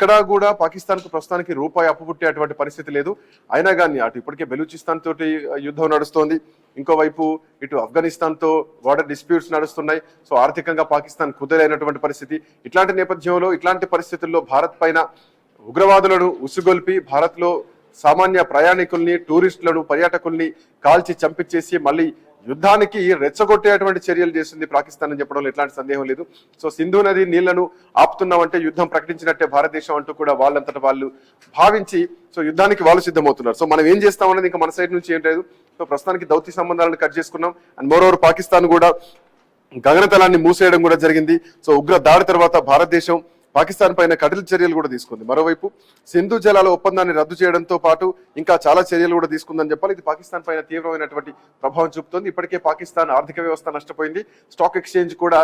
ఎక్కడా కూడా పాకిస్తాన్కు ప్రస్తుతానికి రూపాయి అప్పు పుట్టేటువంటి పరిస్థితి లేదు. అయినా కానీ అటు ఇప్పటికే బెలూచిస్తాన్ తోటి యుద్ధం నడుస్తోంది. ఇంకోవైపు ఇటు ఆఫ్ఘనిస్తాన్తో బార్డర్ డిస్ప్యూట్స్ నడుస్తున్నాయి. సో ఆర్థికంగా పాకిస్తాన్ కుదరైనటువంటి పరిస్థితి. ఇట్లాంటి నేపథ్యంలో ఇట్లాంటి పరిస్థితుల్లో భారత్ పైన ఉగ్రవాదులను ఉసుగొల్పి భారత్లో సామాన్య ప్రయాణికుల్ని టూరిస్టులను పర్యాటకుల్ని కాల్చి చంపించేసి మళ్ళీ యుద్ధానికి రెచ్చగొట్టేటువంటి చర్యలు చేస్తుంది పాకిస్తాన్ అని చెప్పడంలో ఎట్లాంటి సందేహం లేదు. సో సింధు నది నీళ్ళను ఆపుతున్నామంటే యుద్ధం ప్రకటించినట్టే భారతదేశం అంటూ కూడా వాళ్ళంతట వాళ్ళు భావించి సో యుద్ధానికి వాళ్ళు సిద్ధమవుతున్నారు. సో మనం ఏం చేస్తాం అనేది ఇంకా మన సైడ్ నుంచి ఏం లేదు. సో ప్రస్తుతానికి దౌత్య సంబంధాలను కట్ చేసుకున్నాం. అండ్ మోర్ ఓవర్ పాకిస్తాన్ కూడా గగనతలాన్ని మూసేయడం కూడా జరిగింది. సో ఉగ్ర దాడి తర్వాత భారతదేశం పాకిస్తాన్ పైన కఠిన చర్యలు కూడా తీసుకుంది. మరోవైపు సింధు జలాల ఒప్పందాన్ని రద్దు చేయడంతో పాటు ఇంకా చాలా చర్యలు కూడా తీసుకుందని చెప్పాలి. ఇది పాకిస్తాన్ పైన తీవ్రమైనటువంటి ప్రభావం చూపుతోంది. ఇప్పటికే పాకిస్తాన్ ఆర్థిక వ్యవస్థ నష్టపోయింది. స్టాక్ ఎక్స్చేంజ్ కూడా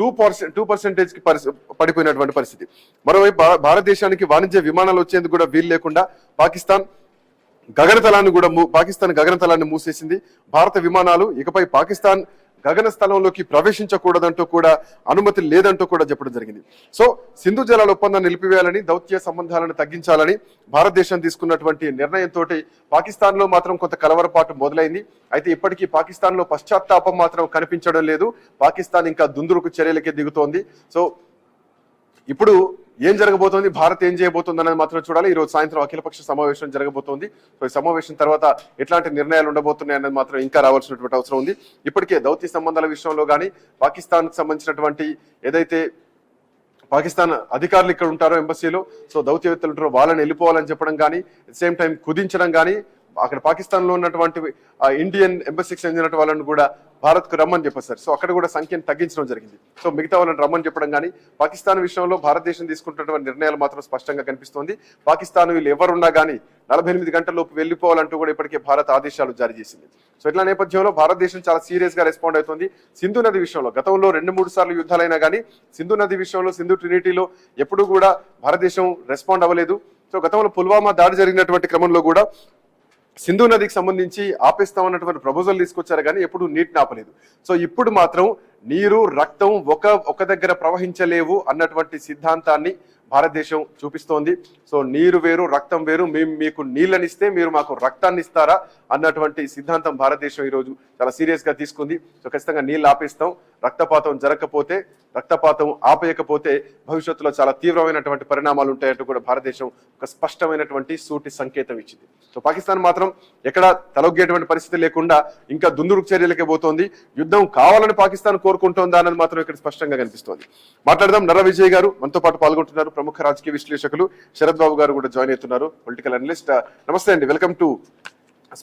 టూ పర్సెంట్ టూ పర్సెంటేజ్కి పరిస్థితి పడిపోయినటువంటి పరిస్థితి. మరోవైపు భారతదేశానికి వాణిజ్య విమానాలు వచ్చేందుకు కూడా వీలు లేకుండా పాకిస్తాన్ గగనతలాన్ని కూడా పాకిస్తాన్ గగనతలాన్ని మూసేసింది. భారత విమానాలు ఇకపై పాకిస్తాన్ గగన స్థలంలోకి ప్రవేశించకూడదంటూ కూడా అనుమతి లేదంటూ కూడా చెప్పడం జరిగింది. సో సింధు జలాల ఒప్పందాన్ని నిలిపివేయాలని దౌత్య సంబంధాలను తగ్గించాలని భారతదేశం తీసుకున్నటువంటి నిర్ణయంతో పాకిస్తాన్లో మాత్రం కొంత కలవరపాటు మొదలైంది. అయితే ఇప్పటికీ పాకిస్తాన్లో పశ్చాత్తాపం మాత్రం కనిపించడం లేదు. పాకిస్తాన్ ఇంకా దుందురుకు చర్యలకే దిగుతోంది. సో ఇప్పుడు ఏం జరగబోతోంది? భారత్ ఏం చేయబోతుంది అనేది మాత్రం చూడాలి. ఈ రోజు సాయంత్రం అఖిలపక్ష సమావేశం జరగబోతోంది. సో ఈ సమావేశం తర్వాత ఎట్లాంటి నిర్ణయాలు ఉండబోతున్నాయి అనేది మాత్రం ఇంకా రావాల్సినటువంటి అవసరం ఉంది. ఇప్పటికే దౌత్య సంబంధాల విషయంలో కానీ పాకిస్తాన్కు సంబంధించినటువంటి ఏదైతే పాకిస్తాన్ అధికారులు ఇక్కడ ఉంటారో ఎంబసీలో సో దౌత్యవేత్తలు ఉంటారో వాళ్ళని వెళ్ళిపోవాలని చెప్పడం కానీ సేమ్ టైం కుదించడం కానీ అక్కడ పాకిస్తాన్లో ఉన్నటువంటి ఇండియన్ ఎంబసీకి చెందిన వాళ్ళని కూడా భారత్కు రమ్మని చెప్పేశారు సో అక్కడ కూడా సంఖ్యను తగ్గించడం జరిగింది. సో మిగతా వాళ్ళని రమ్మని చెప్పడం కానీ పాకిస్తాన్ విషయంలో భారతదేశం తీసుకుంటున్నటువంటి నిర్ణయాలు మాత్రం స్పష్టంగా కనిపిస్తోంది. పాకిస్తాన్ వీళ్ళు ఎవరున్నా కానీ నలభై ఎనిమిది గంటల్లోపు వెళ్ళిపోవాలంటూ కూడా ఇప్పటికే భారత్ ఆదేశాలు జారీ చేసింది. సో ఇట్లా నేపథ్యంలో భారతదేశం చాలా సీరియస్గా రెస్పాండ్ అవుతుంది. సింధు నది విషయంలో గతంలో రెండు మూడు సార్లు యుద్ధాలైనా కానీ సింధు నది విషయంలో సింధు ట్రినిటీలో ఎప్పుడూ కూడా భారతదేశం రెస్పాండ్ అవ్వలేదు. సో గతంలో పుల్వామా దాడి జరిగినటువంటి క్రమంలో కూడా సింధు నదికి సంబంధించి ఆపేస్తామన్నటువంటి ప్రపోజల్ తీసుకొచ్చారు కానీ ఎప్పుడు నీటిని ఆపలేదు. సో ఇప్పుడు మాత్రం నీరు రక్తం ఒక ఒక దగ్గర ప్రవహించలేవు అన్నటువంటి సిద్ధాంతాన్ని భారతదేశం చూపిస్తోంది. సో నీరు వేరు రక్తం వేరు మేము మీకు నీళ్ళనిస్తే మీరు మాకు రక్తాన్ని ఇస్తారా అన్నటువంటి సిద్ధాంతం భారతదేశం ఈరోజు చాలా సీరియస్గా తీసుకుంది. సో ఖచ్చితంగా నీళ్ళు ఆపేస్తాం. రక్తపాతం జరగకపోతే రక్తపాతం ఆపేయకపోతే భవిష్యత్తులో చాలా తీవ్రమైనటువంటి పరిణామాలు ఉంటాయంటూ కూడా భారతదేశం ఒక స్పష్టమైనటువంటి సూటి సంకేతం ఇచ్చింది. సో పాకిస్తాన్ మాత్రం ఎక్కడ తలొగ్గేటువంటి పరిస్థితి లేకుండా ఇంకా దుందురుకు చర్యలకే పోతోంది. యుద్ధం కావాలని పాకిస్తాన్ కోరుకుంటోందా అన్నది మాత్రం ఇక్కడ స్పష్టంగా కనిపిస్తోంది. మాట్లాడదాం. నర విజయ్ గారు మనతో పాటు పాల్గొంటున్నారు. ప్రముఖ రాజకీయ విశ్లేషకులు శరత్ బాబు గారు కూడా జాయిన్ అవుతున్నారు. పొలిటికల్ అనలిస్ట్ నమస్తే అండి. Welcome to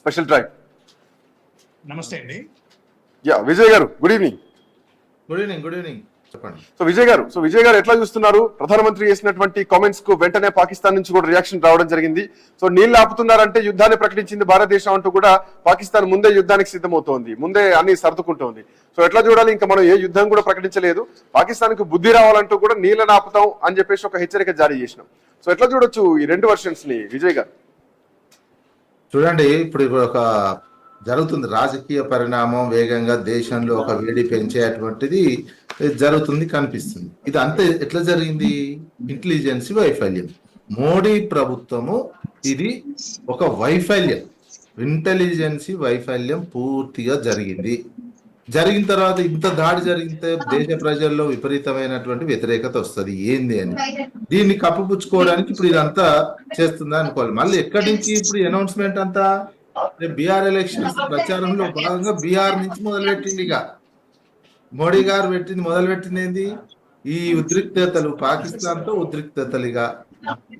special drive. నమస్తే అండి. Yeah Vijay garu good evening. Good evening good evening. So Vijay garu so Vijay గారు ఎట్లా చూస్తున్నారు? ప్రధానమంత్రి చేసినటువంటి కామెంట్స్కు వెంటనే పాకిస్తాన్ నుంచి కూడా రియాక్షన్ రావడం జరిగింది. సో నీళ్ళు ఆపుతున్నారంటే యుద్ధాన్ని ప్రకటించింది భారతదేశం అంటూ కూడా పాకిస్తాన్ ముందే యుద్ధానికి సిద్ధమవుతోంది. ముందే అన్ని సర్దుకుంటోంది. సో ఎట్లా చూడాలి? ఇంకా మనం ఏ యుద్ధం కూడా ప్రకటించలేదు. పాకిస్తాన్కు బుద్ధి రావాలంటూ కూడా నీళ్ళని ఆపుతాం అని చెప్పేసి ఒక హెచ్చరిక జారీ చేసినాం. సో ఎట్లా చూడొచ్చు ఈ రెండు వర్షన్స్ని విజయ్ గారు. చూడండి ఇప్పుడు ఇప్పుడు ఒక జరుగుతుంది. రాజకీయ పరిణామం వేగంగా దేశంలో ఒక వేడి పెంచేటువంటిది జరుగుతుంది కనిపిస్తుంది. ఇది అంతే ఎట్లా జరిగింది? ఇంటెలిజెన్స్ వైఫల్యం. మోడీ ప్రభుత్వము ఇది ఒక వైఫల్యం. ఇంటెలిజెన్సీ వైఫల్యం పూర్తిగా జరిగింది. జరిగిన తర్వాత ఇంత దాడి జరిగితే దేశ ప్రజల్లో విపరీతమైనటువంటి వ్యతిరేకత వస్తుంది. ఏంది అని. దీన్ని కప్పుపుచ్చుకోవడానికి ఇప్పుడు ఇదంతా చేస్తుందా అనుకోవాలి. మళ్ళీ ఎక్కడి నుంచి ఇప్పుడు అనౌన్స్మెంట్ అంతా? బీఆర్ ఎలక్షన్స్ ప్రచారంలో భాగంగా బీఆర్ నుంచి మొదలుపెట్టింది ఇక. మోడీ గారు పెట్టింది మొదలు పెట్టింది ఏంది? ఈ ఉద్రిక్తతలు పాకిస్తాన్తో ఉద్రిక్తతలుగా.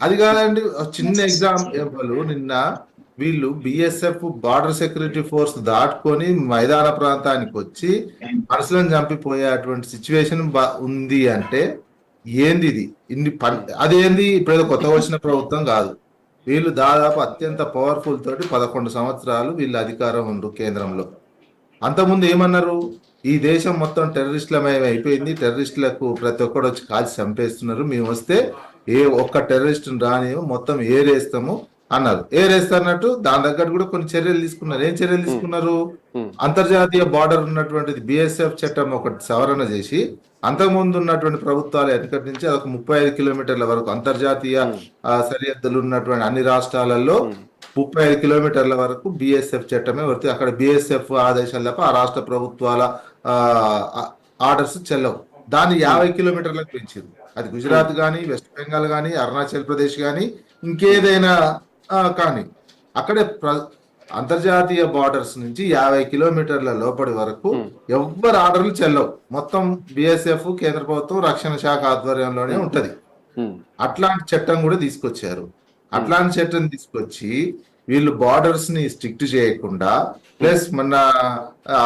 అది కాదండి చిన్న ఎగ్జాంపుల్ నిన్న వీళ్ళు బిఎస్ఎఫ్ బార్డర్ సెక్యూరిటీ ఫోర్స్ దాటుకొని మైదాన ప్రాంతానికి వచ్చి మనుషులను చంపిపోయేటువంటి సిచ్యువేషన్ ఉంది అంటే ఏంది ఇది? ఇన్ని అదేంది? ఇప్పుడు కొత్త వచ్చిన ప్రభుత్వం కాదు. వీళ్ళు దాదాపు అత్యంత పవర్ఫుల్ తోటి పదకొండు సంవత్సరాలు వీళ్ళు అధికారం ఉండు కేంద్రంలో. అంతకుముందు ఏమన్నారు? ఈ దేశం మొత్తం టెర్రరిస్టులమయం అయిపోయింది. టెర్రరిస్టులకు ప్రతి ఒక్కడు వచ్చి కాల్చి చంపేస్తున్నారు. మేము వస్తే ఏ ఒక్క టెర్రరిస్ట్ రాని మొత్తం ఏరేస్తాము అన్నారు. ఏరేస్తున్నట్టు దాని తగ్గట్టు కూడా కొన్ని చర్యలు తీసుకున్నారు. ఏం చర్యలు తీసుకున్నారు. అంతర్జాతీయ బార్డర్ ఉన్నటువంటిది బిఎస్ఎఫ్ చట్టం ఒకటి సవరణ చేసి అంతకుముందు ఉన్నటువంటి ప్రభుత్వాలు ఎక్కడి నుంచి? అదొక ముప్పై ఐదు కిలోమీటర్ల వరకు అంతర్జాతీయ సరిహద్దులు ఉన్నటువంటి అన్ని రాష్ట్రాలలో ముప్పై ఐదు కిలోమీటర్ల వరకు బిఎస్ఎఫ్ చట్టమే వర్తి అక్కడ బిఎస్ఎఫ్ ఆదేశాలు తప్ప ఆ రాష్ట్ర ప్రభుత్వాల ఆర్డర్స్ చెల్లవు. దాన్ని యాభై కిలోమీటర్లకు పెంచారు అది గుజరాత్ కానీ వెస్ట్ బెంగాల్ కానీ అరుణాచల్ ప్రదేశ్ కానీ ఇంకేదైనా కానీ. అక్కడే ప్ర- అంతర్జాతీయ బార్డర్స్ నుంచి యాభై కిలోమీటర్ల లోపలి వరకు ఎవ్వరు ఆర్డర్లు చెల్లవు. మొత్తం బిఎస్ఎఫ్ కేంద్ర ప్రభుత్వం రక్షణ శాఖ ఆధ్వర్యంలోనే ఉంటది. అట్లాంటి చట్టం కూడా తీసుకొచ్చారు. అట్లాంటి చట్టం తీసుకొచ్చి వీళ్ళు బార్డర్స్ని స్ట్రిక్ట్ చేయకుండా ప్లస్ మొన్న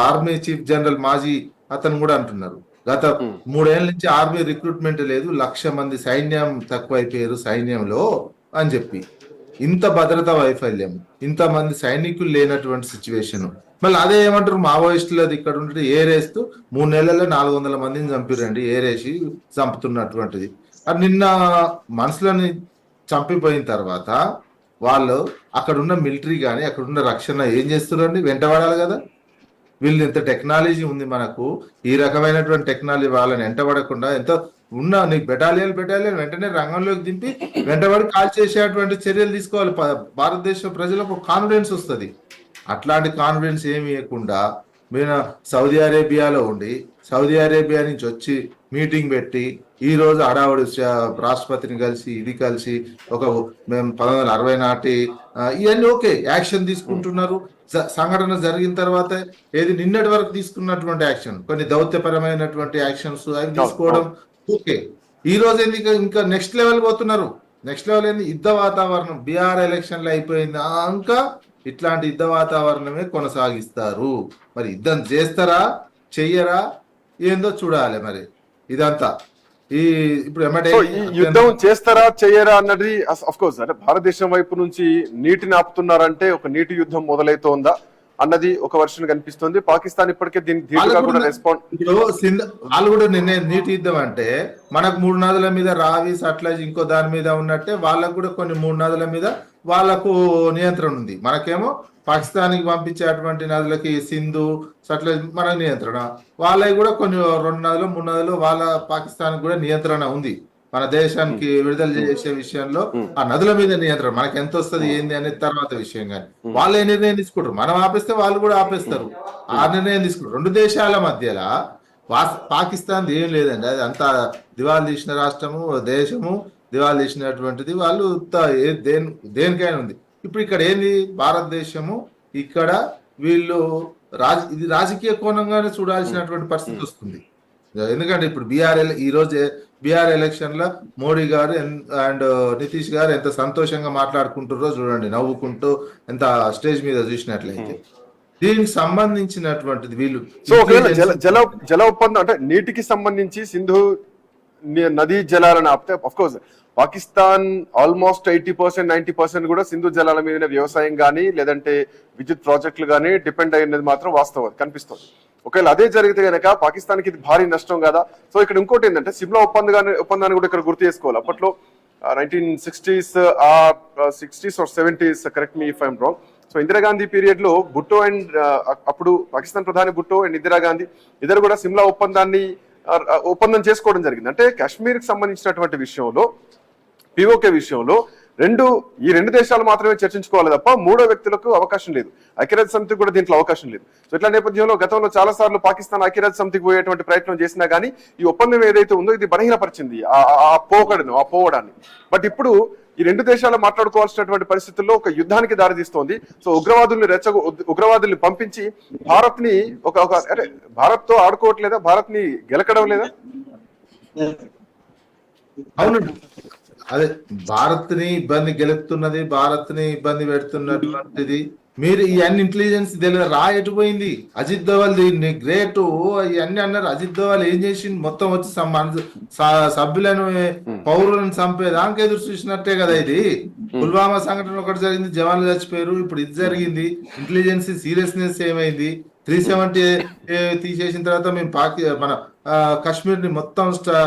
ఆర్మీ చీఫ్ జనరల్ మాజీ అతను కూడా అంటున్నారు. గత మూడేళ్ళ నుంచి ఆర్మీ రిక్రూట్మెంట్ లేదు లక్ష మంది సైన్యం తక్కువైపోయారు సైన్యంలో అని చెప్పి. ఇంత భద్రతా వైఫల్యం ఇంత మంది సైనికులు లేనటువంటి సిచ్యువేషన్ మళ్ళీ అదే ఏమంటారు మావోయిస్టులది ఇక్కడ ఉంటే ఏరేస్తూ మూడు నెలల్లో నాలుగు వందల మందిని చంపిరండి ఏరేసి చంపుతున్నటువంటిది. నిన్న మనుషులని చంపిపోయిన తర్వాత వాళ్ళు అక్కడున్న మిలిటరీ కానీ అక్కడున్న రక్షణ ఏం చేస్తున్నారండి వెంటబడాలి కదా. వీళ్ళు ఎంత టెక్నాలజీ ఉంది మనకు. ఈ రకమైనటువంటి టెక్నాలజీ వాళ్ళని వెంటబడకుండా ఎంతో ఉన్న నీకు బెటాలియన్ బెటాలియన్ వెంటనే రంగంలోకి దింపి వెంటబడి కాల్ చేసేటువంటి చర్యలు తీసుకోవాలి. భారతదేశ ప్రజలకు కాన్ఫిడెన్స్ వస్తుంది. అట్లాంటి కాన్ఫిడెన్స్ ఏమి ఇవ్వకుండా మీరు సౌదీ అరేబియాలో ఉండి సౌదీ అరేబియా నుంచి వచ్చి మీటింగ్ పెట్టి ఈ రోజు అడావుడి రాష్ట్రపతిని కలిసి ఇది కలిసి ఒక మేము పంతొమ్మిది వందల అరవై నాటి ఇవన్నీ ఓకే యాక్షన్ తీసుకుంటున్నారు. సంఘటన జరిగిన తర్వాత ఏది నిన్నటి వరకు తీసుకున్నటువంటి యాక్షన్ కొన్ని దౌత్యపరమైనటువంటి యాక్షన్స్ అవి తీసుకోవడం ఓకే. ఈ రోజు ఏంది ఇంకా- ఇంకా నెక్స్ట్ లెవెల్ పోతున్నారు? నెక్స్ట్ లెవెల్ ఏంది? యుద్ధ వాతావరణం బీఆర్ ఎలక్షన్లు అయిపోయింది ఇంకా ఇట్లాంటి యుద్ధ వాతావరణమే కొనసాగిస్తారు. మరి యుద్ధం చేస్తారా చెయ్యరా ఏందో చూడాలి మరి. ఇదంతా. ఈ ఇప్పుడు ఏమంటే ఈ యుద్ధం చేస్తారా చేయరా అన్నది అఫ్ కోర్స్ అంటే భారతదేశం వైపు నుంచి నీటిని ఆపుతున్నారంటే ఒక నీటి యుద్ధం మొదలైతోందా? అన్నది ఒక వర్షన్ కనిపిస్తుంది. పాకిస్తాన్ ఇప్పటికే దీని రెస్పాండ్ వాళ్ళు కూడా నిన్నే నీటి యుద్ధం అంటే మనకు మూడు నదుల మీద రావి సట్లజ్ ఇంకో దాని మీద ఉన్నట్టే వాళ్ళకు కూడా కొన్ని మూడు నదుల మీద వాళ్ళకు నియంత్రణ ఉంది. మనకేమో పాకిస్తాన్కి పంపించేటువంటి నదులకి సింధు సట్లజ్ మన నియంత్రణ. వాళ్ళకి కూడా కొన్ని రెండు నదులు మూడు నదులు వాళ్ళ పాకిస్తాన్ కూడా నియంత్రణ ఉంది. మన దేశానికి విడుదల చేసే విషయంలో ఆ నదుల మీద నియంత్రణ మనకి ఎంత వస్తుంది ఏంది అనేది తర్వాత విషయం కానీ. వాళ్ళు ఏ నిర్ణయం తీసుకుంటారు. మనం ఆపేస్తే వాళ్ళు కూడా ఆపేస్తారు. ఆ నిర్ణయం తీసుకుంటారు. రెండు దేశాల మధ్యలో పాకిస్తాన్ ఏం లేదండి. అది అంతా దివాళి తీసిన రాష్ట్రము దేశము దివాళి తీసినటువంటిది వాళ్ళు దేని దేనికైనా ఉంది. ఇప్పుడు ఇక్కడ ఏంది? భారతదేశము ఇక్కడ వీళ్ళు రాజ ఇది రాజకీయ కోణంగానే చూడాల్సినటువంటి పరిస్థితి వస్తుంది. ఎందుకంటే ఇప్పుడు బీఆర్ ఈ రోజు బీఆర్ ఎలక్షన్లో మోడీ గారు అండ్ నితీష్ గారు ఎంత సంతోషంగా మాట్లాడుకుంటారో చూడండి నవ్వుకుంటూ ఎంత స్టేజ్ మీద చూసినట్లయితే. దీనికి సంబంధించినటువంటిది వీళ్ళు సో ఒకవేళ జల జల జల ఒప్పందం అంటే నీటికి సంబంధించి సింధు నదీ జలాలను ఆపితే of course Pakistan almost eighty percent ninety percent కూడా సింధు జలాల మీదనే వ్యవసాయం కానీ లేదంటే విద్యుత్ ప్రాజెక్టులు కానీ డిపెండ్ అయినది మాత్రం వాస్తవం కనిపిస్తుంది. ఒకవేళ అదే జరిగితే గనక పాకిస్తాన్కి ఇది భారీ నష్టం కదా. సో ఇక్కడ ఇంకోటి ఏంటంటే సిమ్లా ఒప్పందాన్ని ఒప్పందాన్ని కూడా ఇక్కడ గుర్తు చేసుకోవాలి. అప్పట్లో నైన్టీన్ సిక్స్టీస్ ఆ sixties or seventies correct me if I'm wrong so Indira Gandhi పీరియడ్లో భుట్టో అండ్ అప్పుడు పాకిస్తాన్ ప్రధాని భుట్టో అండ్ ఇందిరాగాంధీ ఇద్దరు కూడా సిమ్లా ఒప్పందాన్ని ఒప్పందం చేసుకోవడం జరిగింది. అంటే కాశ్మీర్కి సంబంధించినటువంటి విషయంలో పిఓకే విషయంలో రెండు ఈ రెండు దేశాలు మాత్రమే చర్చించుకోవాలి తప్ప మూడో వ్యక్తులకు అవకాశం లేదు. ఐక్యరాజ్య సమితికి కూడా దీంట్లో అవకాశం లేదు. సో ఇట్లా నేపథ్యంలో గతంలో చాలా సార్లు పాకిస్తాన్ ఐక్యరాజ్య సమితికి పోయేటువంటి ప్రయత్నం చేసినా కానీ ఈ ఒప్పందం ఏదైతే ఉందో ఇది బలహీనపరిచింది. ఆ- ఆ- పోకడను ఆ పోవడాన్ని. బట్ ఇప్పుడు ఈ రెండు దేశాలు మాట్లాడుకోవాల్సినటువంటి పరిస్థితుల్లో ఒక యుద్ధానికి దారితీస్తోంది. సో ఉగ్రవాదుల్ని రెచ్చ ఉగ్రవాదుల్ని పంపించి భారత్ని ఒక ఒక భారత్తో ఆడుకోవట్లేదా? భారత్ని గెలకడం లేదా? అవునండి. అదే భారత్ని ఇబ్బంది గెలుపుతున్నది భారత్ని ఇబ్బంది పెడుతున్నటువంటిది. మీరు ఈ అన్ని ఇంటెలిజెన్స్ తెలియదు రా ఎటుపోయింది అజిత్ దోవల్ దీన్ని గ్రేట్. ఇవన్నీ అన్నారు. అజిత్ దోవల్ ఏం చేసింది మొత్తం వచ్చి సభ్యులను పౌరులను చంపేదానికి ఎదురు చూసినట్టే కదా ఇది. పుల్వామా సంఘటన ఒకటి జరిగింది. జవాన్లు చచ్చిపోయారు. ఇప్పుడు ఇది జరిగింది. ఇంటెలిజెన్స్ సీరియస్నెస్ ఏమైంది? త్రీ సెవెంటీ తీసేసిన తర్వాత మేము పాకి మన కాశ్మీర్ని మొత్తం స్టా-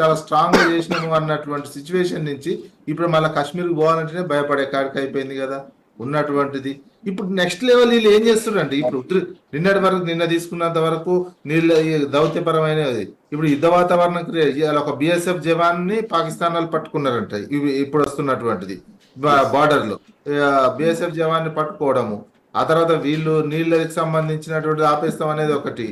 చాలా స్ట్రాంగ్గా చేసినాము అన్నటువంటి సిచ్యువేషన్ నుంచి ఇప్పుడు మళ్ళీ కాశ్మీర్ పోవాలంటేనే భయపడే కాడికి అయిపోయింది కదా ఉన్నటువంటిది. ఇప్పుడు నెక్స్ట్ లెవెల్ వీళ్ళు ఏం చేస్తున్నారండి ఇప్పుడు ఉద్రి- నిన్నటి వరకు నిన్న తీసుకున్నంత వరకు నీళ్ళ దౌత్యపరమైన దౌత్యపరమైనది ఇప్పుడు యుద్ధ వాతావరణం క్రియేట్ ఒక బిఎస్ఎఫ్ జవాన్ని పాకిస్తాన్ వాళ్ళు పట్టుకున్నారంట. ఇవి ఇప్పుడు వస్తున్నటువంటిది. బార్డర్లో బిఎస్ఎఫ్ జవాన్ని పట్టుకోవడము. ఆ తర్వాత వీళ్ళు నీళ్ళకి సంబంధించినటువంటి ఆపేస్తాం అనేది ఒకటి.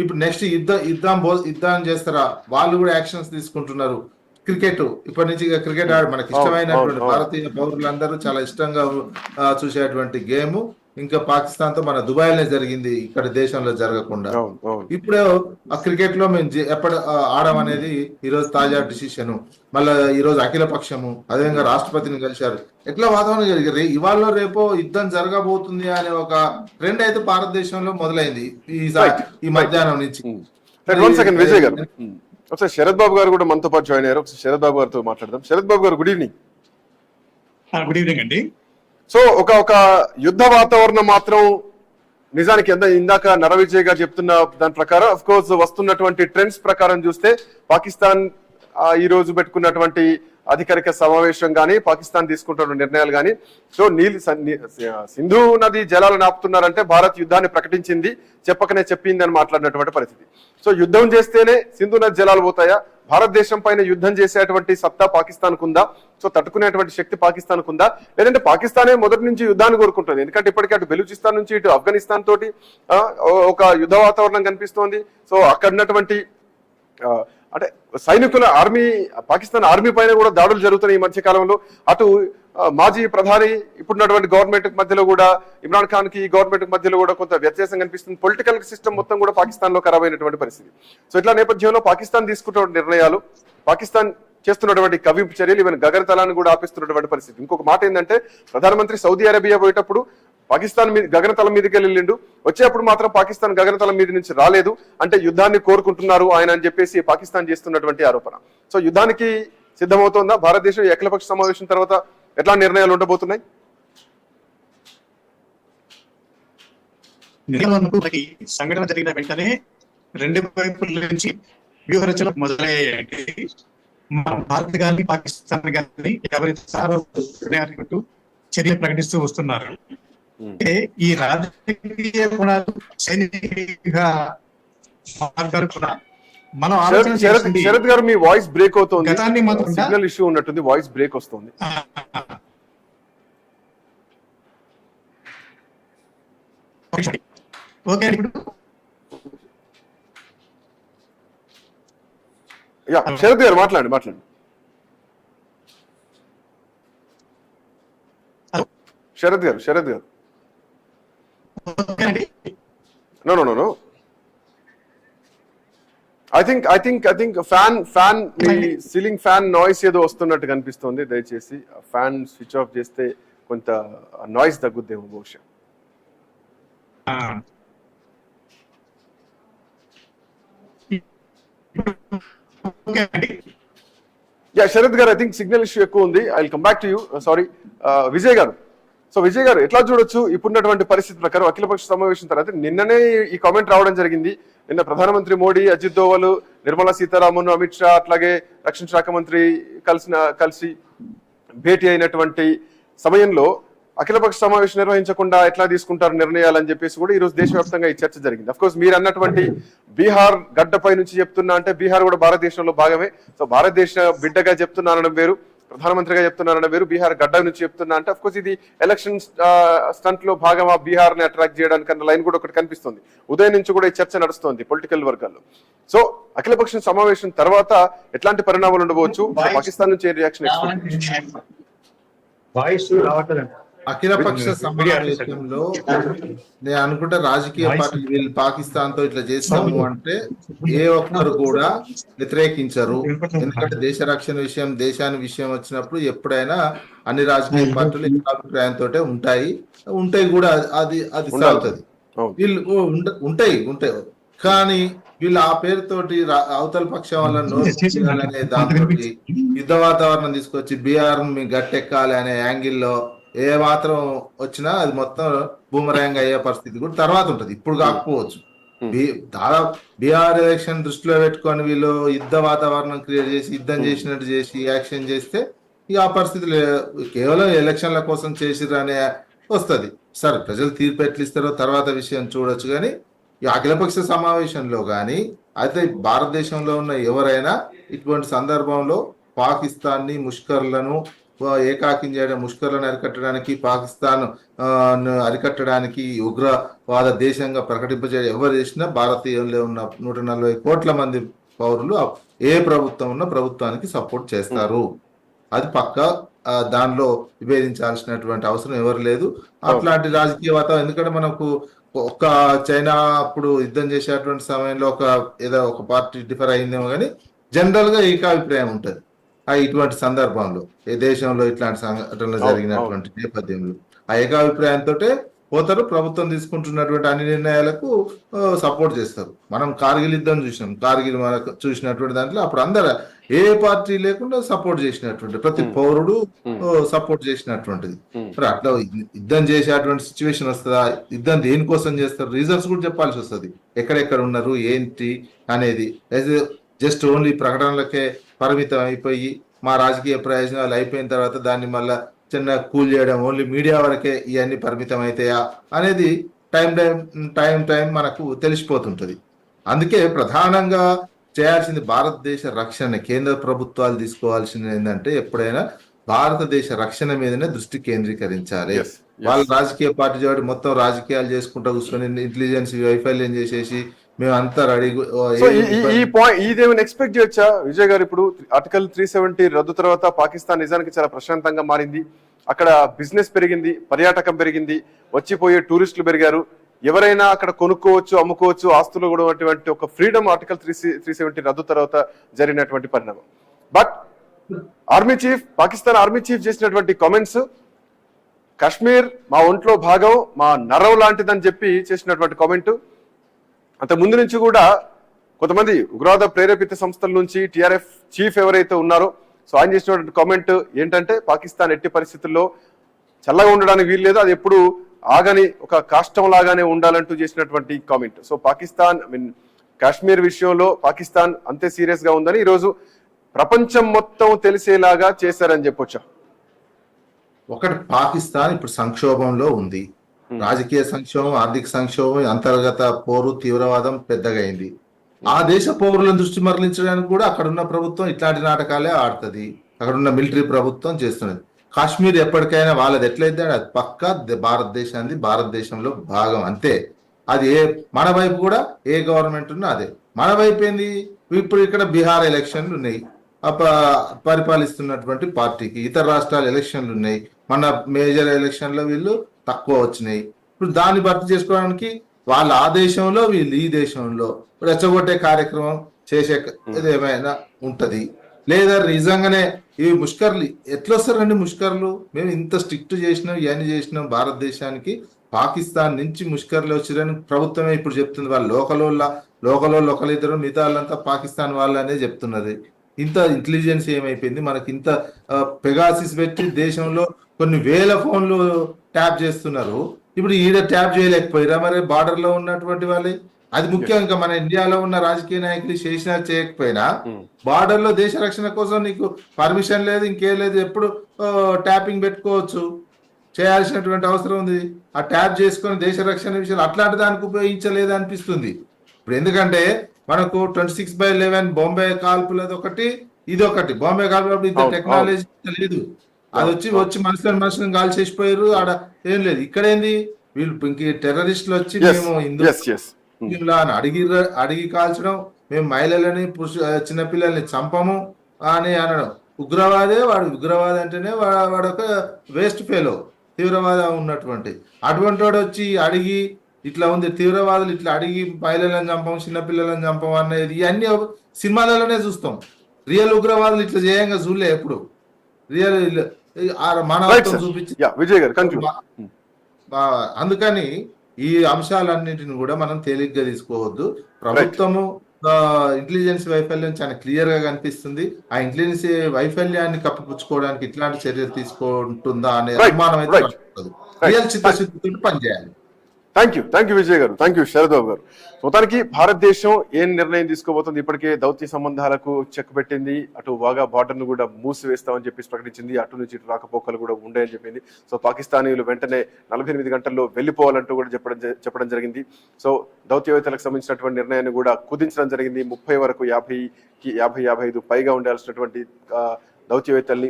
ఇప్పుడు నెక్స్ట్ యుద్ధ యుద్ధం బో యుద్ధం చేస్తారా? వాళ్ళు కూడా యాక్షన్స్ తీసుకుంటున్నారు. క్రికెట్ ఇప్పటి నుంచి ఇక క్రికెట్ ఆడ. మనకి ఇష్టమైనటువంటి. భారతీయ పౌరులందరూ చాలా ఇష్టంగా చూసేటువంటి గేమ్. ఇంకా పాకిస్తాన్తో మన దుబాయ్లో జరిగింది ఇక్కడ దేశంలో జరగకుండా. ఇప్పుడు ఆ క్రికెట్లో మేము ఎప్పుడు ఆడడం అనేది ఈ రోజు తాజా డిసిషన్. మళ్ళా ఈ రోజు అఖిల పక్షము అదేవిధంగా రాష్ట్రపతిని కలిశారు. ఎట్లా వాతావరణం జరిగింది? ఇవాళ రేపో యుద్ధం జరగబోతుంది అనే ఒక ట్రెండ్ అయితే భారతదేశంలో మొదలైంది ఈ. ఈ మధ్యాహ్నం నుంచి. వన్ సెకండ్ విజయ్ గారు. ఒకసారి శరత్ బాబు గారు కూడా మనతో పాటు జాయిన్ అయ్యారు. ఒకసారి శరత్ బాబు గారితో మాట్లాడదాం. Sarath Babu garu good evening good evening అండి. సో ఒక ఒక యుద్ధ వాతావరణం మాత్రం నిజానికి ఎంత ఇందాక నరవిజయ్ గారు చెప్తున్న దాని ప్రకారం అఫ్ కోర్స్ వస్తున్నటువంటి ట్రెండ్స్ ప్రకారం చూస్తే పాకిస్తాన్ ఈ రోజు పెట్టుకున్నటువంటి అధికారిక సమావేశం కానీ పాకిస్తాన్ తీసుకుంటున్న నిర్ణయాలు కానీ సో నీళ్ళు సింధు నది జలాలను ఆపుతున్నారంటే భారత్ యుద్ధాన్ని ప్రకటించింది చెప్పకనే చెప్పింది అని మాట్లాడినటువంటి పరిస్థితి. సో యుద్ధం చేస్తేనే సింధు నది జలాలు పోతాయా? భారతదేశం పైన యుద్ధం చేసేటువంటి సత్తా పాకిస్తాన్ ఉందా సో తట్టుకునేటువంటి శక్తి పాకిస్తాన్ ఉందా లేదంటే పాకిస్తానే మొదటి నుంచి యుద్ధాన్ని కోరుకుంటుంది. ఎందుకంటే ఇప్పటికే అటు బెలూచిస్తాన్ నుంచి ఇటు ఆఫ్ఘనిస్తాన్ తోటి ఒక యుద్ధ వాతావరణం కనిపిస్తోంది. సో అక్కడ ఉన్నటువంటి అంటే సైనికుల ఆర్మీ పాకిస్తాన్ ఆర్మీ పైన కూడా దాడులు జరుగుతున్నాయి ఈ మధ్య కాలంలో అటు మాజీ ప్రధాని ఇప్పుడున్నటువంటి గవర్నమెంట్ మధ్యలో కూడా ఇమ్రాన్ ఖాన్కి గవర్నమెంట్ మధ్యలో కూడా కొంత వ్యత్యాసం కనిపిస్తుంది. పొలిటికల్ సిస్టమ్ మొత్తం కూడా పాకిస్తాన్లో ఖరాబ్ అయినటువంటి పరిస్థితి. సో ఇట్లా నేపథ్యంలో పాకిస్తాన్ తీసుకున్నటువంటి నిర్ణయాలు పాకిస్తాన్ చేస్తున్నటువంటి కవింపు చర్యలు ఈవెన్ గగనతలాన్ని కూడా ఆపిస్తున్నటువంటి పరిస్థితి. ఇంకొక మాట ఏంటంటే ప్రధానమంత్రి సౌదీ అరేబియా పోయేటప్పుడు పాకిస్తాన్ మీద గగనతలం మీదకి వెళ్ళిండు. వచ్చేప్పుడు మాత్రం పాకిస్తాన్ గగనతలం మీద నుంచి రాలేదు. అంటే యుద్ధాన్ని కోరుకుంటున్నారు ఆయన అని చెప్పేసి పాకిస్తాన్ చేస్తున్నటువంటి ఆరోపణ. సో యుద్ధానికి సిద్ధమవుతోందా? భారతదేశం ఏకలపక్ష సమావేశం తర్వాత ఎట్లా నిర్ణయాలు ఉండబోతున్నాయి? మనకి సంఘటన జరిగిన వెంటనే రెండు వైపుల నుంచి వ్యూహరచన మొదలయ్యాయంటే మన భారత్ గాని పాకిస్తాన్ గాని ఎవరి నిర్ణయాలు చర్యలు ప్రకటిస్తూ వస్తున్నారు. అంటే ఈ రాజకీయ గుణాలు సైనిక మార్గాలు కూడా మనం ఆలోచన శరత్ గారు మీ వాయిస్ బ్రేక్ అవుతోంది. సిగ్నల్ ఇష్యూ ఉన్నట్టుంది వాయిస్ బ్రేక్ వస్తుంది. ఓకే ఇప్పుడు యా శరత్ గారు మాట్లాడండి మాట్లాడండి. Sarath garu Sarath garu. No no no I think I think I think fan fan me ceiling fan noise ఏదో వస్తున్నట్టు కనిపిస్తుంది. దయచేసి ఫ్యాన్ స్విచ్ ఆఫ్ చేస్తే కొంత నాయిస్ తగ్గుద్దేమో బహుశా. యా శరత్ గారు ఐ థింక్ సిగ్నల్ ఇష్యూ ఎక్కువ ఉంది. I come back to you sorry Vijay garu. So Vijay గారు ఎట్లా చూడొచ్చు ఇప్పుడున్నటువంటి పరిస్థితి ప్రకారం అఖిలపక్ష సమావేశం తర్వాత నిన్ననే ఈ కామెంట్ రావడం జరిగింది. నిన్న ప్రధానమంత్రి మోడీ అజిత్ దోవల్ నిర్మలా సీతారామన్ అమిత్ షా అట్లాగే రక్షణ శాఖ మంత్రి కలిసిన కలిసి భేటీ అయినటువంటి సమయంలో అఖిలపక్ష సమావేశం నిర్వహించకుండా ఎట్లా తీసుకుంటారు నిర్ణయాలు అని చెప్పేసి కూడా ఈ రోజు దేశవ్యాప్తంగా ఈ చర్చ జరిగింది. అఫ్ కోర్స్ మీరు అన్నటువంటి బీహార్ గడ్డపై నుంచి చెప్తున్నా అంటే బీహార్ కూడా భారతదేశంలో భాగమే. సో భారతదేశ బిడ్డగా చెప్తున్నారనడం వేరు. ప్రధానమంత్రిగా చెప్తున్నారన్న వేరు బీహార్ గడ్డ నుంచి చెప్తున్నా అంటే అఫ్ కోర్స్ ఇది ఎలక్షన్ స్టంట్లో భాగమా బీహార్ని అట్రాక్ట్ చేయడానికి అన్న లైన్ కూడా ఒకటి కనిపిస్తుంది. ఉదయం నుంచి కూడా ఈ చర్చ నడుస్తోంది పొలిటికల్ వర్గాల్లో. సో అఖిలపక్షం సమావేశం తర్వాత ఎట్లాంటి పరిణామాలు ఉండవచ్చు పాకిస్తాన్ నుంచి ఏ రియాక్షన్ ఎక్స్పెక్ట్ అఖిలపక్ష సమావేశంలో నేను అనుకుంటే రాజకీయ పార్టీలు వీళ్ళు పాకిస్తాన్తో ఇట్లా చేస్తాము అంటే ఏ ఒక్కరు కూడా వ్యతిరేకించరు. ఎందుకంటే దేశ రక్షణ విషయం దేశాన్ని విషయం వచ్చినప్పుడు ఎప్పుడైనా అన్ని రాజకీయ పార్టీలు ఈ అభిప్రాయంతో ఉంటాయి. ఉంటాయి కూడా అది అది. సాగుతుంది. వీళ్ళు ఉంటాయి ఉంటాయి. కానీ వీళ్ళు ఆ పేరుతోటి అవతల పక్షం వల్ల నోరు తీయాలనే దాంతో యుద్ధ వాతావరణం తీసుకొచ్చి బీఆర్ మీ గట్టెక్కాలి అనే యాంగిల్లో ఏ మాత్రం వచ్చినా అది మొత్తం బూమరాంగ్ అయ్యే పరిస్థితి కూడా తర్వాత ఉంటది ఇప్పుడు కాకపోవచ్చు Hmm. దాదాపు బీహార్ ఎలక్షన్ దృష్టిలో పెట్టుకొని వీళ్ళు యుద్ధ వాతావరణం క్రియేట్ చేసి యుద్ధం Hmm. చేసినట్టు చేసి యాక్షన్ చేస్తే ఇక ఆ పరిస్థితి లే- కేవలం ఎలక్షన్ల కోసం చేసిర్రు అనే వస్తది సరే ప్రజలు తీర్పు ఎట్లా ఇస్తారో తర్వాత విషయం చూడొచ్చు కానీ ఈ అఖిలపక్ష సమావేశంలో కానీ అయితే భారతదేశంలో ఉన్న ఎవరైనా ఇటువంటి సందర్భంలో పాకిస్తాన్ని ముష్కర్లను ఏకాకిం చేయడం ముష్కర్లను అరికట్టడానికి పాకిస్తాన్ అరికట్టడానికి ఉగ్రవాద దేశంగా ప్రకటింపజేయడం ఎవరు చేసినా భారతీయుల్లో ఉన్న నూట నలభై కోట్ల మంది పౌరులు ఏ ప్రభుత్వం ఉన్న ప్రభుత్వానికి సపోర్ట్ చేస్తారు. అది పక్క దానిలో విభేదించాల్సినటువంటి అవసరం ఎవరు లేదు. అట్లాంటి రాజకీయ వాతావరణం ఎందుకంటే మనకు ఒక చైనా అప్పుడు యుద్ధం చేసేటువంటి సమయంలో ఒక ఏదో ఒక పార్టీ డిఫర్ అయిందేమో కానీ జనరల్గా ఏకాభిప్రాయం ఉంటుంది. ఇటువంటి సందర్భంలో ఏ దేశంలో ఇట్లాంటి సంఘటనలు జరిగినటువంటి నేపథ్యంలో ఆ ఏకాభిప్రాయంతో పోతారు ప్రభుత్వం తీసుకుంటున్నటువంటి అన్ని నిర్ణయాలకు సపోర్ట్ చేస్తారు. మనం కార్గిల్ యుద్ధం చూసినాం. కార్గిల్ మనకు చూసినటువంటి దాంట్లో అప్పుడు అందరు ఏ పార్టీ లేకుండా సపోర్ట్ చేసినటువంటి ప్రతి. పౌరుడు. సపోర్ట్ చేసినటువంటిది. మరి అట్లా యుద్ధం చేసేటువంటి సిచ్యువేషన్ వస్తుందా? యుద్ధం దేనికోసం చేస్తారు? రీజన్స్ కూడా చెప్పాల్సి వస్తుంది. ఎక్కడెక్కడ ఉన్నారు? ఏంటి? అనేది. జస్ట్ ఓన్లీ ప్రకటనలకే పరిమితం అయిపోయి మా రాజకీయ ప్రయోజనాలు అయిపోయిన తర్వాత దాన్ని మళ్ళా చిన్న కూల్ చేయడం ఓన్లీ మీడియా వరకే ఇవన్నీ పరిమితం అవుతాయా అనేది టైం టైం టైం టైం మనకు తెలిసిపోతుంటది అందుకే ప్రధానంగా చేయాల్సింది భారతదేశ రక్షణ కేంద్ర ప్రభుత్వాలు తీసుకోవాల్సింది ఏంటంటే ఎప్పుడైనా భారతదేశ రక్షణ మీదనే దృష్టి కేంద్రీకరించాలి. వాళ్ళ రాజకీయ పార్టీ కాబట్టి మొత్తం రాజకీయాలు చేసుకుంటూ కూర్చొని ఇంటెలిజెన్స్ వైఫల్యం చేసేసి మేము అంతా రెడీ ఈ- ఈ- ఈ పాయింట్ ఇదేమైనా ఎక్స్పెక్ట్ చేయొచ్చా? విజయ్ గారు ఇప్పుడు ఆర్టికల్ త్రీ సెవెంటీ రద్దు తర్వాత పాకిస్తాన్ నిజానికి చాలా ప్రశాంతంగా మారింది. అక్కడ బిజినెస్ పెరిగింది పర్యాటకం పెరిగింది వచ్చిపోయే టూరిస్టులు పెరిగారు. ఎవరైనా అక్కడ కొనుక్కోవచ్చు అమ్ముకోవచ్చు ఆస్తులు కూడా ఉన్నటువంటి ఒక freedom article three three seventy రద్దు తర్వాత జరిగినటువంటి పరిణామం. But army chief Pakistan army chief చేసినటువంటి కామెంట్స్ కాశ్మీర్ మా ఒంట్లో భాగం మా నరం లాంటిదని చెప్పి చేసినటువంటి కామెంట్ అంత ముందు నుంచి కూడా కొంతమంది ఉగ్రవాద ప్రేరేపిత సంస్థల నుంచి టిఆర్ఎఫ్ చీఫ్ ఎవరైతే ఉన్నారో సో ఆయన చేసినటువంటి కామెంట్ ఏంటంటే పాకిస్తాన్ ఎట్టి పరిస్థితుల్లో చల్లగా ఉండడానికి వీల్లేదు అది ఎప్పుడు ఆగని ఒక కాష్టం లాగానే ఉండాలంటూ చేసినటువంటి comment. So Pakistan I mean Kashmir విషయంలో పాకిస్తాన్ అంతే సీరియస్గా ఉందని ఈరోజు ప్రపంచం మొత్తం తెలిసేలాగా చేశారని చెప్పొచ్చా. ఒకటి పాకిస్తాన్ ఇప్పుడు సంక్షోభంలో ఉంది. రాజకీయ సంక్షోభం ఆర్థిక సంక్షోభం అంతర్గత పోరు తీవ్రవాదం పెద్దగా అయింది ఆ దేశ పౌరులను దృష్టి మరలించడానికి కూడా అక్కడున్న ప్రభుత్వం ఇట్లాంటి నాటకాలే ఆడుతుంది. అక్కడున్న మిలిటరీ ప్రభుత్వం చేస్తున్నది. కాశ్మీర్ ఎప్పటికైనా వాళ్ళది ఎట్లయితే అది పక్కా ద- భారతదేశానికి భారతదేశంలో భాగం అంతే. అది ఏ మన వైపు కూడా ఏ గవర్నమెంట్ ఉన్నా అదే. మన వైపు ఏంది? ఇప్పుడు ఇక్కడ బీహార్ ఎలక్షన్లు ఉన్నాయి. పరిపాలిస్తున్నటువంటి పార్టీకి ఇతర రాష్ట్రాల ఎలక్షన్లు ఉన్నాయి. మన మేజర్ ఎలక్షన్లో వీళ్ళు తక్కువ వచ్చినాయి. ఇప్పుడు దాన్ని భర్తీ చేసుకోవడానికి వాళ్ళ ఆ దేశంలో వీళ్ళు ఈ దేశంలో రెచ్చగొట్టే కార్యక్రమం చేసే ఏమైనా ఉంటది? లేదా నిజంగానే ఈ ముష్కర్లు ఎట్లొస్తారండి ముష్కర్లు? మేము ఇంత స్ట్రిక్ట్ చేసినాం ఇవన్నీ చేసినాం భారతదేశానికి. పాకిస్తాన్ నుంచి ముష్కర్లు వచ్చిరని ప్రభుత్వమే ఇప్పుడు చెప్తుంది. వాళ్ళు లోకలోళ్ళ లోకలోళ్ళు ఒకరిద్దరు మిగతా వాళ్ళంతా పాకిస్తాన్ వాళ్ళనే చెప్తున్నది. ఇంత ఇంటెలిజెన్స్ ఏమైపోయింది? మనకి ఇంత పెగాసిస్ పెట్టి దేశంలో కొన్ని వేల ఫోన్లు ట్యాప్ చేస్తున్నారు. ఇప్పుడు ఈడ ట్యాప్ చేయలేకపోయారా మరి బార్డర్లో ఉన్నటువంటి వాళ్ళే? అది ముఖ్యంగా మన ఇండియాలో ఉన్న రాజకీయ నాయకులు చేసినా చేయకపోయినా బార్డర్లో దేశ రక్షణ కోసం నీకు పర్మిషన్ లేదు ఇంకేం లేదు ఎప్పుడు ట్యాపింగ్ పెట్టుకోవచ్చు. చేయాల్సినటువంటి అవసరం ఉంది. ఆ ట్యాప్ చేసుకొని దేశ రక్షణ విషయాలు అట్లాంటి దానికి ఉపయోగించలేదు అనిపిస్తుంది. ఇప్పుడు ఎందుకంటే మనకు twenty six by eleven Bombay కాల్పులది ఒకటి ఇది ఒకటి బాంబే కాల్పులప్పుడు ఇంత టెక్నాలజీ లేదు. అది వచ్చి వచ్చి మనుషులను మనుషులను కాల్ చేసిపోయారు. ఆడ ఏం లేదు. ఇక్కడ ఏంది వీళ్ళు ఇంక టెర్రరిస్టులు వచ్చి మేము హిందూ ఇలా అని అడిగి అడిగి కాల్చడం మేము మహిళలని పురుష చిన్నపిల్లల్ని చంపము అని అనడం. ఉగ్రవాదే వాడు. ఉగ్రవాది అంటేనే వాడు ఒక వేస్ట్ ఫెలో తీవ్రవాద ఉన్నటువంటి. అటువంటి వాడు వచ్చి అడిగి ఇట్లా ఉంది తీవ్రవాదులు ఇట్లా అడిగి మహిళలను చంపం చిన్నపిల్లలను చంపం అనేది ఇవన్నీ సినిమాలలోనే చూస్తాం. రియల్ ఉగ్రవాదులు ఇట్లా చేయంగా చూడలే ఎప్పుడు. రియల్ మానవత్వం చూపించి ఆ, అందుకని ఈ అంశాలన్నిటిని కూడా మనం తేలిగ్గా తీసుకోవద్దు. ప్రభుత్వము ఇంటెలిజెన్స్ వైఫల్యం చాలా క్లియర్గా కనిపిస్తుంది. ఆ ఇంటెలిజెన్స్ వైఫల్యాన్ని కప్పిపుచ్చుకోవడానికి ఇట్లాంటి చర్యలు తీసుకుంటుందా అనే అనుమానం అయితే. రియల్ చిత్తశుద్ధితో పనిచేయాలి. Thank you thank you Vijay garu. Thank you శరదబాబు గారు. మొత్తానికి భారతదేశం ఏం నిర్ణయం తీసుకోబోతుంది? ఇప్పటికే దౌత్య సంబంధాలకు చెక్ పెట్టింది. అటు వాగా బార్డర్ను కూడా మూసివేస్తామని చెప్పేసి ప్రకటించింది. అటు నుంచి ఇటు రాకపోకలు కూడా ఉండాయని చెప్పింది. సో పాకిస్తానీయులు వెంటనే నలభై ఎనిమిది గంటల్లో వెళ్ళిపోవాలంటూ కూడా చెప్పడం చెప్పడం జరిగింది. సో దౌత్యవేత్తలకు సంబంధించినటువంటి నిర్ణయాన్ని కూడా కుదించడం జరిగింది. ముప్పై వరకు యాభైకి యాభై యాభై ఐదు పైగా ఉండాల్సినటువంటి దౌత్యవేత్తల్ని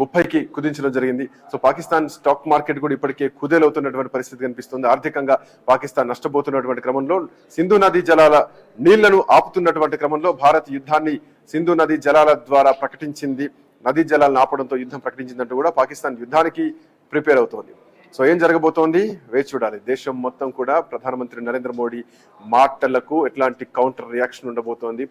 ముప్పైకి కుదించడం జరిగింది. సో పాకిస్తాన్ స్టాక్ మార్కెట్ కూడా ఇప్పటికే కుదేలవుతున్నటువంటి పరిస్థితి కనిపిస్తుంది. ఆర్థికంగా పాకిస్తాన్ నష్టపోతున్నటువంటి క్రమంలో సింధు నదీ జలాల నీళ్ళను ఆపుతున్నటువంటి క్రమంలో భారత్ యుద్ధాన్ని సింధు నదీ జలాల ద్వారా ప్రకటించింది. నదీ జలాలను ఆపడంతో యుద్ధం ప్రకటించిందంటూ కూడా పాకిస్తాన్ యుద్ధానికి ప్రిపేర్ అవుతోంది. సో ఏం జరగబోతోంది? వేచి చూడాలి. దేశం మొత్తం కూడా ప్రధానమంత్రి నరేంద్ర మోడీ మాటలకు ఎట్లాంటి కౌంటర్ రియాక్షన్ ఉండబోతోంది.